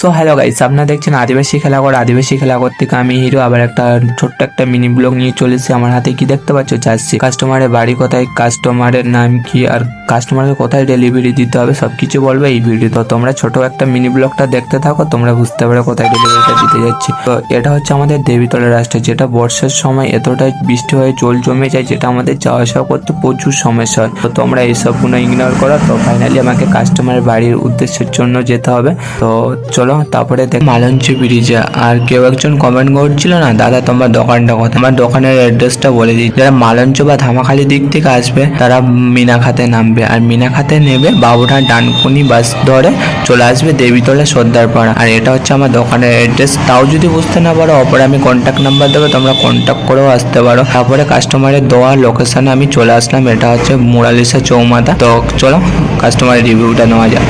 So hello guys, আপনারা দেখছেন আদিবাসী খেলা করে। আদিবাসী খেলা ঘর থেকে আমি হিরো, আবার একটা ছোট্ট একটা মিনি ব্লগ নিয়ে চলেছি আমার হাতে কি দেখতে পাচ্ছ? যাচ্ছি কাস্টমারের বাড়ি কোথায়? কাস্টমারের নাম কি? আর কাস্টমারকে কোথায় ডেলিভারি দিতে হবে? সব কিছু বলবে এই ভিডিও তো তোমরা ছোট একটা মিনি ব্লগটা দেখতে থাকো, তোমরা বুঝতে পারো কোথায় ডেলিভারিটা দিতে যাচ্ছি। তো এটা হচ্ছে আমাদের দেবীতলা রাস্তা, যেটা বর্ষার সময় এতটাই বৃষ্টি হয়ে জল জমে যায়, যেটা আমাদের যাওয়া আসা করতে প্রচুর সমস্যা হয়। তো তোমরা এইসবগুলো ইগনোর করো, তো ফাইনালি আমাকে কাস্টমারের বাড়ির উদ্দেশ্যের জন্য যেতে হবে। তো চলো তারপরে দেখ। মালঞ্চ ব্রিজে। আর কেউ একজন কমেন্ট করছিল না, দাদা, তোমার দোকানটা কথা আমার দোকানের অ্যাড্রেসটা বলে দিই। যারা মালঞ্চ বা ধামাখালি দিক থেকে আসবে, তারা মিনাখাতে নামবে। আর মিনাখাতে নেবে বাবুঠান ডানকুনি বাস ধরে চলে আসবে দেবীতলা সর্দারপাড়া। আর এটা হচ্ছে আমার দোকানের অ্যাড্রেস তাও যদি বুঝতে না পারো, অপরে আমি কন্ট্যাক্ট নাম্বার দেবো, তোমরা কন্ট্যাক্ট করেও আসতে পারো। তারপরে কাস্টমারের দেওয়া লোকেশনে আমি চলে আসলাম। এটা হচ্ছে মুরালিসা চৌমাথা। তো চলো কাস্টমারের রিভিউটা নেওয়া যাক।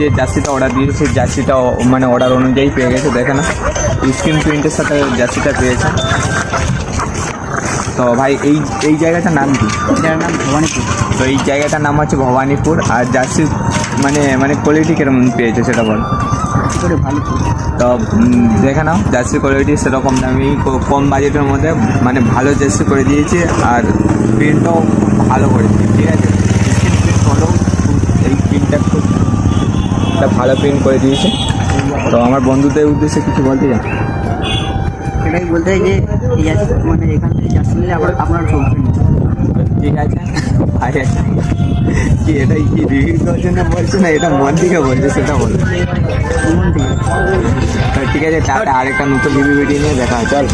যে জার্সিটা অর্ডার দিয়েছে সেই জার্সিটা মানে অর্ডার অনুযায়ী পেয়ে গেছে দেখে না। স্ক্রিন প্রিন্টের সাথে জার্সিটা পেয়েছে। তো ভাই এই এই জায়গাটার নাম কি? এটার নাম ভবানীপুর। তো এই জায়গাটার নাম হচ্ছে ভবানীপুর আর জার্সি মানে মানে কোয়ালিটি কেমন পেয়েছে সেটা বল। ভালো তো দেখে নাও জার্সি কোয়ালিটি সেরকম দামি কম বাজেটের মধ্যে মানে ভালো জার্সি করে দিয়েছে আর প্রিন্টটাও ভালো করেছে ঠিক আছে? স্ক্রিন প্রিন্ট হলেও এই প্রিন্টটা খুব একটা ভালো প্রিন্ট করে দিয়েছে। তো আমার বন্ধুদের উদ্দেশ্যে কিছু বলতে চান এটাই বলতে হয় যে মানে এখান থেকে নিলে আবার আপনার ঠিক আছে। আছে কি এটাই কি রিভিউ করার জন্য বলছে না? এটা মন থেকে বলছে সেটা বল। ঠিক আছে টাটা আরেকটা নতুন রিভিউ ভিডিও নিয়ে দেখা চল।